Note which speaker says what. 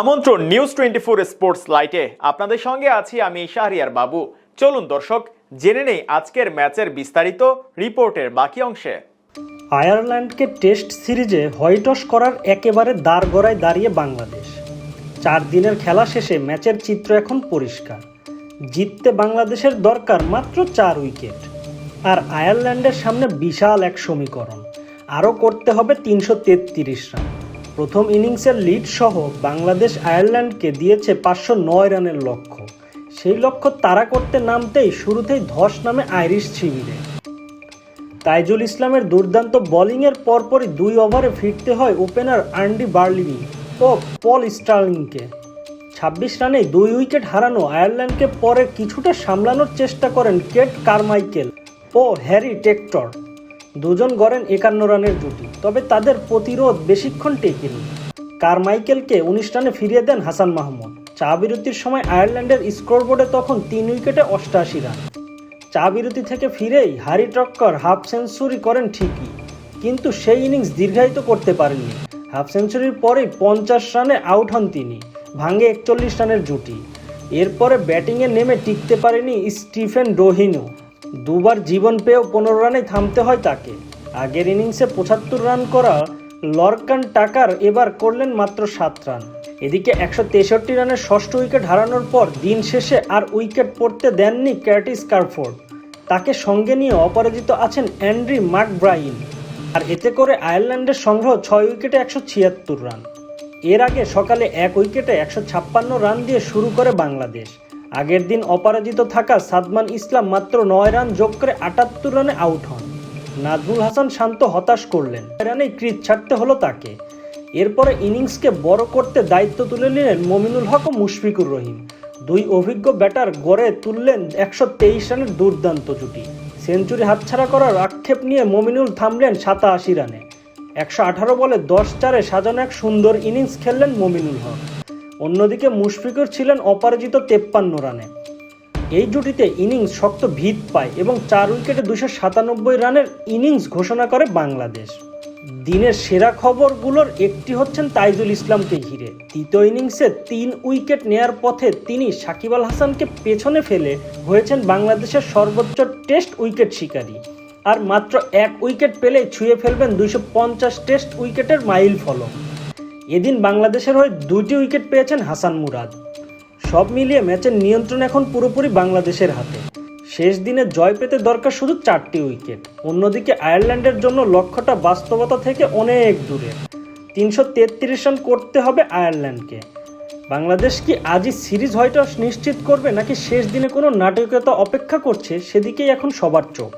Speaker 1: আমন্ত্রণ news twenty four sports লাইটে আপনাদের সঙ্গে আছি আমি শাহরিয়ার বাবু। চলুন দর্শক, জেনে নেই আজকের ম্যাচের বিস্তারিত রিপোর্টের বাকি অংশে।
Speaker 2: আয়ারল্যান্ডকে টেস্ট সিরিজে হোয়াইটস করার একেবারে দাঁড় গড়ায় দাঁড়িয়ে বাংলাদেশ। চার দিনের খেলা শেষে ম্যাচের চিত্র এখন পরিষ্কার। জিততে বাংলাদেশের দরকার মাত্র চার উইকেট। আর আয়ারল্যান্ডের সামনে বিশাল এক সমীকরণ। আরও করতে হবে তিনশো তেত্রিশ রান। প্রথম ইনিংসের লিড সহ বাংলাদেশ আয়ারল্যান্ডকে দিয়েছে পাঁচশো নয় রানের লক্ষ্য। সেই লক্ষ্য তারা করতে নামতেই শুরুতেই ধস নামে আইরিশ শিবিরে তাইজুল ইসলামের দুর্দান্ত বোলিংয়ের পরপরই দুই ওভারে ফিরতে হয় ওপেনার আন্ডি বার্লিনি ও পল স্টার্লিংকে। ছাব্বিশ রানে দুই উইকেট হারানো আয়ারল্যান্ডকে পরে কিছুটা সামলানোর চেষ্টা করেন কেট কারমাইকেল ও হ্যারি টেক্টর। দুজন গড়েন একান্ন রানের জুটি। তবে তাদের প্রতিরোধ বেশিক্ষণ টেকেনি। কারমাইকেলকে উনিশ রানে ফিরিয়ে দেন হাসান মাহমুদ। চা বিরতির সময় আয়ারল্যান্ডের স্কোরবোর্ডে তখন তিন উইকেটে অষ্টাশি রান। চা বিরতি থেকে ফিরেই হারি টক্কর হাফ সেঞ্চুরি করেন ঠিকই, কিন্তু সেই ইনিংস দীর্ঘায়িত করতে পারেননি। হাফ সেঞ্চুরির পরেই পঞ্চাশ রানে আউট হন তিনি, ভাঙে একচল্লিশ রানের জুটি। এরপরে ব্যাটিংয়ে নেমে টিকতে পারেনি স্টিফেন ডোহিনো দুবার জীবন পেয়েও পনেরো রানে থামতে হয় তাকে। আগের ইনিংসে পঁচাত্তর রান করা লরকান টাকার এবার করলেন মাত্র সাত রান। এদিকে একশো তেষট্টি রানের ষষ্ঠ উইকেট হারানোর পর দিন শেষে আর উইকেট পড়তে দেননি ক্যাটিস কারফোর্ড। তাকে সঙ্গে নিয়ে অপরাজিত আছেন অ্যান্ড্রি ম্যাকব্রাইন। আর এতে করে আয়ারল্যান্ডের সংগ্রহ ছয় উইকেটে একশো ছিয়াত্তর রান। এর আগে সকালে এক উইকেটে একশো ছাপ্পান্ন রান দিয়ে শুরু করে বাংলাদেশ। আগের দিন অপরাজিত থাকা সাদমান ইসলাম মাত্র নয় রান যোগ করে আটাত্তর রানে আউট হন। নাজমুল হাসান শান্ত হতাশ করলেন। রানেই ক্রিজ ছাড়তে হলো তাকে। এরপরে ইনিংসকে বড় করতে দায়িত্ব তুলে নিলেন মমিনুল হক ও মুশফিকুর রহিম। দুই অভিজ্ঞ ব্যাটার গড়ে তুললেন একশো তেইশ রানের দুর্দান্ত জুটি। সেঞ্চুরি হাতছাড়া করার আক্ষেপ নিয়ে মমিনুল থামলেন সাতাশি রানে। একশো আঠারো বলে দশ চারে সাজানো এক সুন্দর ইনিংস খেললেন মমিনুল হক। অন্যদিকে মুশফিকুর ছিলেন অপরাজিত তেপ্পান্ন রানে। এই জুটিতে ইনিংস শক্ত ভিত পায় এবং চার উইকেটে দুশো সাতানব্বই রানের ইনিংস ঘোষণা করে বাংলাদেশ। দিনের সেরা খবরগুলোর একটি হচ্ছেন তাইজুল ইসলামকে ঘিরে। তৃতীয় ইনিংসে তিন উইকেট নেয়ার পথে তিনি সাকিব আল হাসানকে পেছনে ফেলে হয়েছেন বাংলাদেশের সর্বোচ্চ টেস্ট উইকেট শিকারী। আর মাত্র এক উইকেট পেলে ছুঁয়ে ফেলবেন দুইশো পঞ্চাশ টেস্ট উইকেটের মাইল ফলক এদিন বাংলাদেশের হয়ে দুটি উইকেট পেয়েছেন হাসান মুরাদ। সব মিলিয়ে ম্যাচের নিয়ন্ত্রণ এখন পুরোপুরি বাংলাদেশের হাতে। শেষ দিনে জয় পেতে দরকার শুধু চারটি উইকেট। অন্যদিকে আয়ারল্যান্ডের জন্য লক্ষ্যটা বাস্তবতা থেকে অনেক দূরে। তিনশো তেত্রিশ রান করতে হবে আয়ারল্যান্ডকে। বাংলাদেশ কি আজই সিরিজ হয়তো নিশ্চিত করবে নাকি শেষ দিনে কোনো নাটকীয়তা অপেক্ষা করছে, সেদিকেই এখন সবার চোখ।